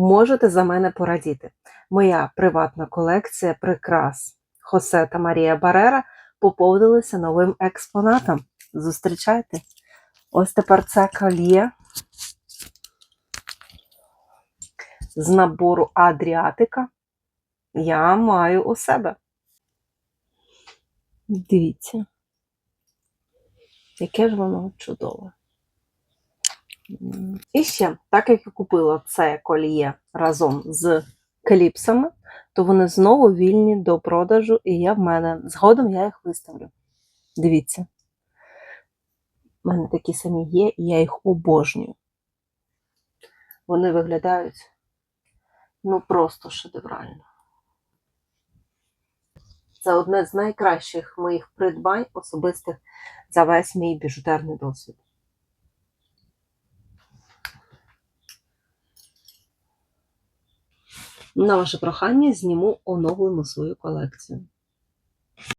можете за мене порадіти. Моя приватна колекція прикрас Хосе та Марія Барера поповнилися новим експонатом. Зустрічайте! Ось тепер це кольє з набору Адріатика. Я маю у себе. Дивіться, яке ж воно чудове. І ще, так як я купила це коліє разом з кліпсами, то вони знову вільні до продажу, і я в мене згодом я їх виставлю. Дивіться. У мене такі самі є, і я їх обожнюю. Вони виглядають ну просто шедеврально. Це одне з найкращих моїх придбань особистих за весь мій біжутерний досвід. На ваше прохання зніму оновлену свою колекцію.